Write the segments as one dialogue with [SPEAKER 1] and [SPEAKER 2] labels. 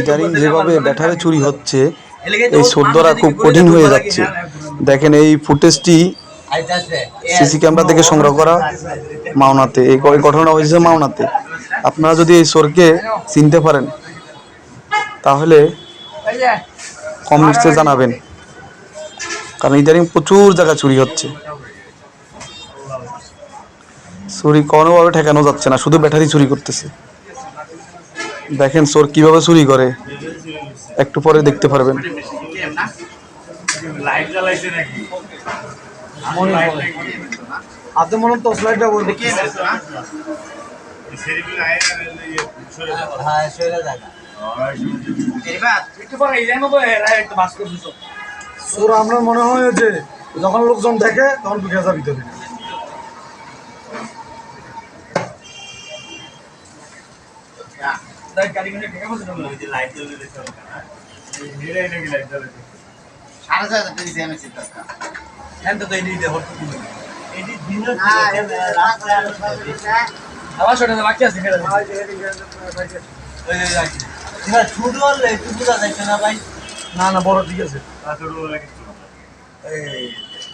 [SPEAKER 1] ইদারিং যেভাবে ব্যাটারে চুরি হচ্ছে এই সদ্যরা খুব কঠিন হয়ে যাচ্ছে। দেখেন এই ফুটেজটি সিসি ক্যামেরা থেকে সংগ্রহ করা মাওনাতে। এই ঘটনা হয়েছে মাওনাতে। আপনারা যদি এই চোরকে চিনতে পারেন তাহলে কমেন্টসে জানাবেন। কারণ ইদারিং প্রচুর জায়গা চুরি হচ্ছে। চুরি কোনোভাবে ঠেকানো যাচ্ছে না শুধু ব্যাটারি চুরি করতেছে। দেখেন চোর কীভাবে চুরি করে। একটু পরে দেখতে পারবেন।
[SPEAKER 2] হাতে মনে হয় টর্চ লাইটটা বলবে
[SPEAKER 3] হ্যাঁ?
[SPEAKER 2] আমার মনে হয় যে যখন লোকজন দেখে তখন ভিতরে।
[SPEAKER 4] বাকি আছে
[SPEAKER 3] ছোট না ভাই?
[SPEAKER 2] না না বড় ঠিক আছে।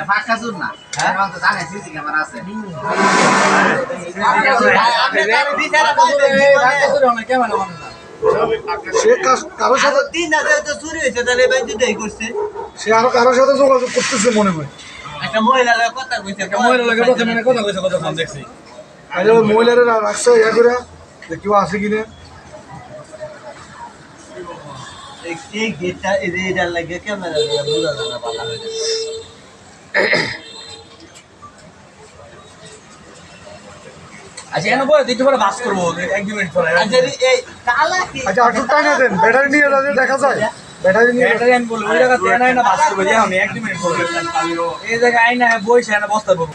[SPEAKER 3] ফাঁকা শুন না। তো জানে সিসি ক্যামেরা আছে।
[SPEAKER 2] সে কারোর সাথে
[SPEAKER 3] চুরি
[SPEAKER 2] আরও কারোর সাথে যোগাযোগ করতেছে মনে হয়
[SPEAKER 3] একটা মহিলার কথা কইছে
[SPEAKER 2] আর ওই মহিলারা রা- রাখছে ইয়া করে যে কেউ আছে কিনা।
[SPEAKER 3] এই গেটটা এই যে এটার লাগে ক্যামেরা বোঝা যায় না ভালো হয়ে
[SPEAKER 4] আচ্ছা এনে বলে দিতে পারে বাস করব এক দু মিনিট পরে
[SPEAKER 3] আচ্ছা এই কালা কি
[SPEAKER 2] আচ্ছা আটু টাইনা দেন ব্যাটারি নিয়ে যাতে দেখা যায় ব্যাটারি নিয়ে
[SPEAKER 4] ব্যাটারি আমি বলব ওই জায়গাতে এনে না বাস করব যে আমি এক দু মিনিট পরে এই জায়গায় আইনা বইসে এনে বস্তা করব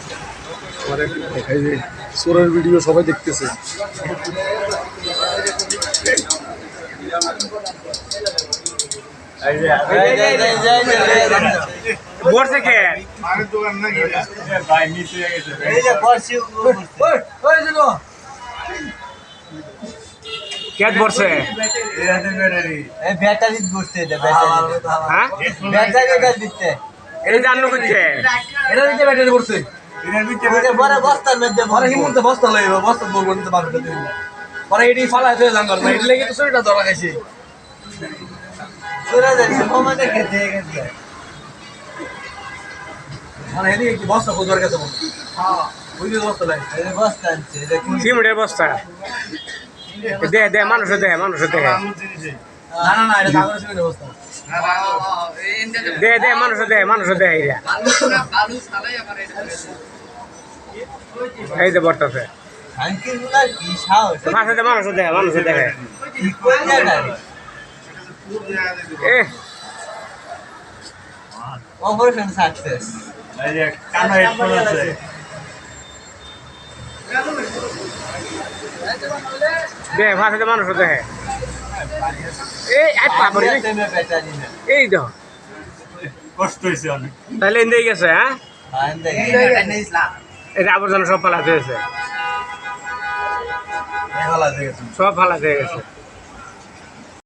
[SPEAKER 2] আমার একটু দেখাই যে চোরের ভিডিও সবাই দেখতেছে
[SPEAKER 3] এই যে এই যে এই যে বর্ষি
[SPEAKER 4] কে
[SPEAKER 3] মধ্যে
[SPEAKER 4] পরে
[SPEAKER 3] ভরে
[SPEAKER 4] বস্তা লইব বস্তা বলব নিতে পারবে পরে এটি ফালা হয়ে জাঙ্গল না শরীরটা ধরা খাইছে।
[SPEAKER 3] চলে যাচ্ছে খেতে গেছে
[SPEAKER 4] বস্তা খোঁজার কাছে হ্যাঁ। বস্তা
[SPEAKER 5] দে দে মানুষ দে মানুষ দে।
[SPEAKER 4] না না না এটা কাগজের সিমেন্টের বস্তা।
[SPEAKER 5] দে দে মানুষ দে মানুষ দে এই যে
[SPEAKER 3] সাহস
[SPEAKER 5] মাসে দে মানুষ দে মানুষ দেখে
[SPEAKER 3] অপারেশন সাকসেস
[SPEAKER 5] দে দে মানুষ দেখে এই
[SPEAKER 3] ব্যাটারি না
[SPEAKER 5] এই তো
[SPEAKER 4] কষ্ট হয়েছে অনেক।
[SPEAKER 5] তাহলে এনে গেছে হ্যাঁ এটা আবর্জনা সব ফালাতে হয়েছে
[SPEAKER 4] আছে।
[SPEAKER 5] সব ফালাতে গেছে